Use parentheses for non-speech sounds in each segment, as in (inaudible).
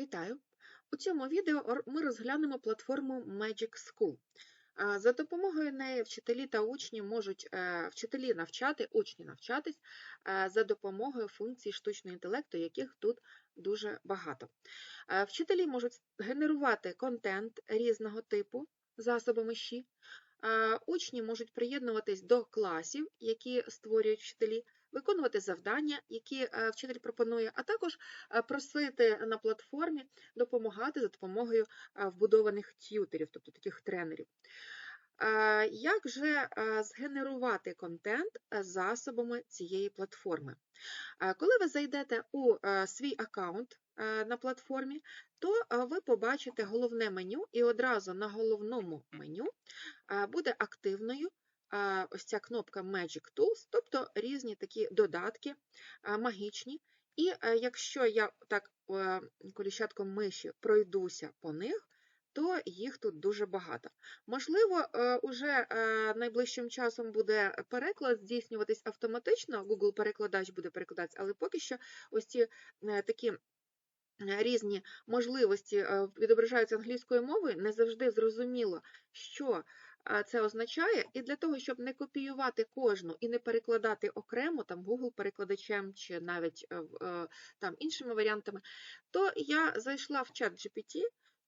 Вітаю! У цьому відео ми розглянемо платформу Magic School. За допомогою неї вчителі та учні можуть е, вчителі навчати, учні навчатись е, за допомогою функцій штучного інтелекту, яких тут дуже багато. Е, Вчителі можуть генерувати контент різного типу засобами ЩІ. Учні можуть приєднуватись до класів, які створюють вчителі, виконувати завдання, які е, вчитель пропонує, а також е, просити на платформі допомагати за допомогою е, вбудованих т'ютерів, тобто таких тренерів. Як же згенерувати контент засобами цієї платформи? Коли ви зайдете у свій аккаунт на платформі, то ви побачите головне меню, і одразу на головному меню буде активною ось ця кнопка Magic Tools, тобто різні такі додатки магічні. І е, якщо я так е, коліщатком миші пройдуся по них, то їх тут дуже багато. Можливо, е, уже найближчим часом буде переклад здійснюватись автоматично, Google перекладач буде перекладатися, але поки що ось ці такі різні можливості відображаються англійською мовою, не завжди зрозуміло, що це означає, і для того, щоб не копіювати кожну і не перекладати окремо там Google перекладачем чи навіть е, е, там іншими варіантами, то я зайшла в чат GPT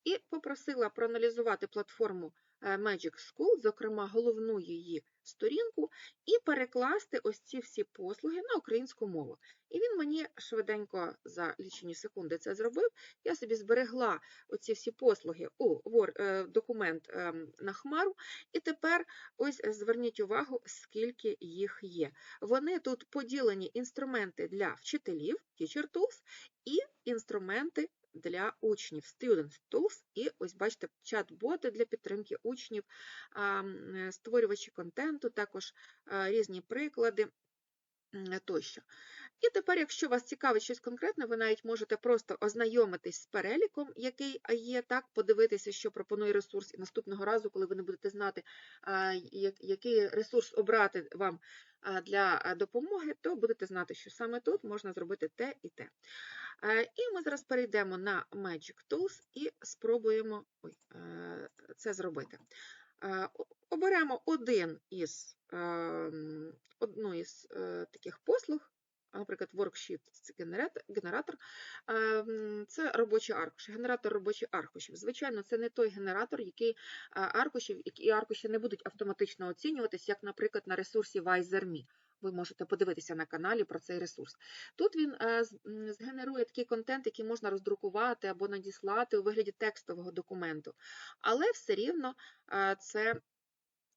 і попросила проаналізувати платформу Magic School, зокрема головну її сторінку, і перекласти ось ці всі послуги на українську мову. І він мені швиденько за лічені секунди це зробив. Я собі зберегла оці всі послуги у е, документ ем, на хмару, і тепер ось зверніть увагу, скільки їх є. Вони тут поділені інструменти для вчителів, Teacher Tools, і інструменти для учнів, Student Tools, і ось бачите, чат-боти для підтримки учнів, е, створювачі контенту, також різні приклади тощо. І тепер, якщо вас цікавить щось конкретне, ви навіть можете просто ознайомитись з переліком, який є, так, подивитися, що пропонує ресурс, і наступного разу, коли ви не будете знати, який ресурс обрати вам для допомоги, то будете знати, що саме тут можна зробити те і те. Е, І ми зараз перейдемо на Magic Tools і спробуємо е, це зробити. Е, Оберемо один із, ем, одну із е, таких послуг, наприклад, Worksheet це генератор. Це робочі аркуші, генератор робочих аркушів. Звичайно, це не той генератор, який аркушів, які аркуші не будуть автоматично оцінюватись, як, наприклад, на ресурсі Wiser.me. Ви можете подивитися на каналі про цей ресурс. Тут він е, згенерує такий контент, який можна роздрукувати або надіслати у вигляді текстового документу, але все рівно е, це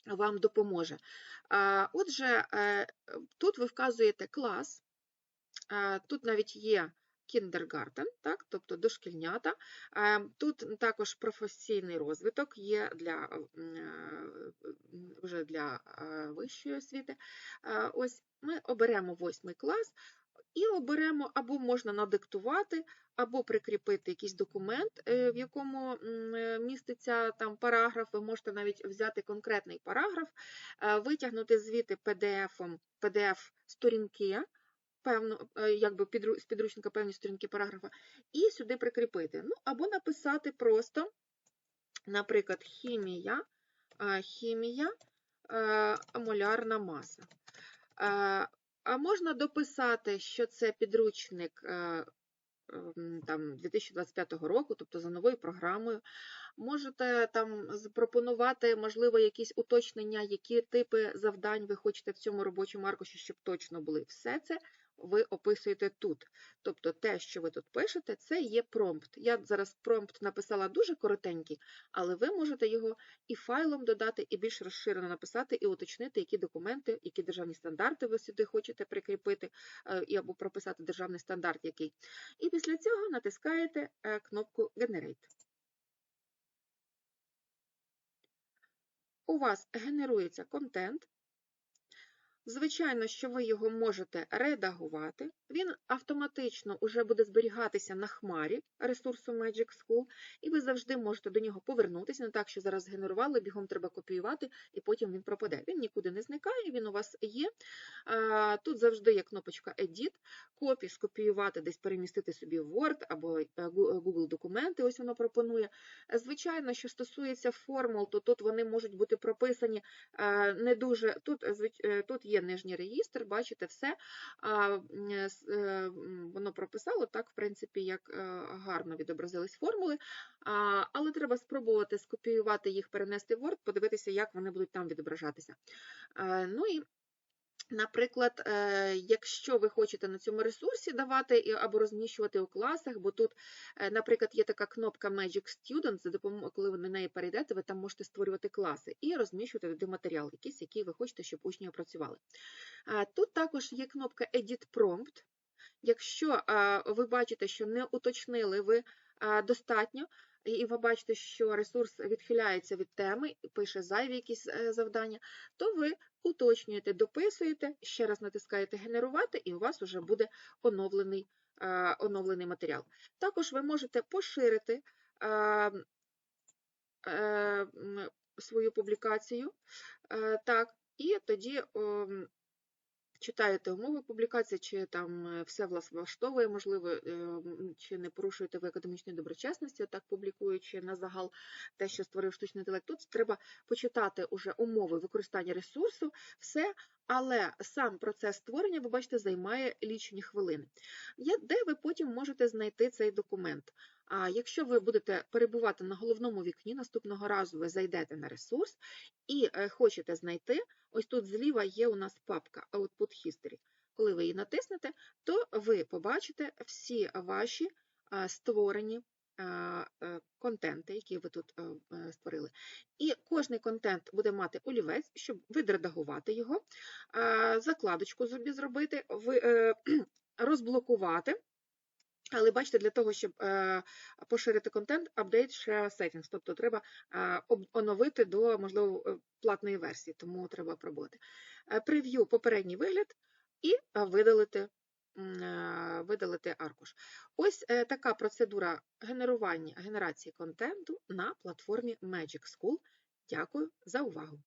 вам допоможе. Отже, е, тут ви вказуєте клас, тут навіть є kindergarten, так, тобто дошкільнята. Тут також професійний розвиток є для, вже для вищої освіти. Ось ми оберемо восьмий клас і оберемо або можна надиктувати, або прикріпити якийсь документ, е, в якому е, міститься там параграф. Ви можете навіть взяти конкретний параграф, е, витягнути звідти PDF-сторінки, певно, е, якби з підручника певні сторінки параграфа, і сюди прикріпити. Ну, або написати просто, наприклад, хімія, е, хімія, е, молярна маса. А можна дописати, що це підручник там 2025 року, тобто за новою програмою. Можете там запропонувати, можливо, якісь уточнення, які типи завдань ви хочете в цьому робочому аркуші, щоб точно були. Все це ви описуєте тут. Тобто те, що ви тут пишете, це є промпт. Я зараз промпт написала дуже коротенький, але ви можете його і файлом додати, і більш розширено написати, і уточнити, які документи, які державні стандарти ви сюди хочете прикріпити, е, або прописати державний стандарт який. І після цього натискаєте е, кнопку Generate. У вас генерується контент. Звичайно, що ви його можете редагувати. Він автоматично вже буде зберігатися на хмарі ресурсу Magic School, і ви завжди можете до нього повернутися. Не так, що зараз згенерували, бігом треба копіювати, і потім він пропаде. Він нікуди не зникає, він у вас є. Тут завжди є кнопочка Edit, копі скопіювати, десь перемістити собі в Word або е, Google документи, ось воно пропонує. Е, Звичайно, що стосується формул, то тут вони можуть бути прописані е, не дуже. Тут, е, е, тут є нижній реєстр, бачите, все. Е, е, Воно прописало так, в принципі, як е, гарно відобразились формули. Але треба спробувати скопіювати їх, перенести в Word, подивитися, як вони будуть там відображатися. Ну і Наприклад, е, якщо ви хочете на цьому ресурсі давати або розміщувати у класах, бо тут, е, наприклад, є така кнопка Magic Student, за допомогою, коли ви на неї перейдете, ви там можете створювати класи і розміщувати туди матеріал, якийсь, який ви хочете, щоб учні опрацювали. Тут також є кнопка Edit Prompt. Якщо ви бачите, що не уточнили ви достатньо, і- ви бачите, що ресурс відхиляється від теми, пише зайві якісь е, завдання, то ви уточнюєте, дописуєте, ще раз натискаєте генерувати, і у вас вже буде оновлений, е, оновлений матеріал. Також ви можете поширити е, свою публікацію, так, і тоді читаєте умови публікації, чи там е, все вас влаштовує, можливо, е, чи не порушуєте ви академічної доброчесності, отак публікуючи на загал те, що створив штучний інтелект. Тут треба почитати уже умови використання ресурсу, все, але сам процес створення, ви бачите, займає лічені хвилини. Де ви потім можете знайти цей документ? А якщо ви будете перебувати на головному вікні, наступного разу ви зайдете на ресурс і е, хочете знайти, ось тут зліва є у нас папка Output History. Коли ви її натиснете, то ви побачите всі ваші створені е, контенти, які ви тут е, е, створили. І кожний контент буде мати олівець, щоб відредагувати його, закладочку собі зробити, е, (clears throat) розблокувати. Але бачите, для того, щоб е, поширити контент, update share settings, тобто треба е, оновити до, можливо, е, платної версії, тому треба пробувати. Е, Прев'ю попередній вигляд і е, видалити, е, видалити аркуш. Ось е, така процедура генерування, генерації контенту на платформі Magic School. Дякую за увагу!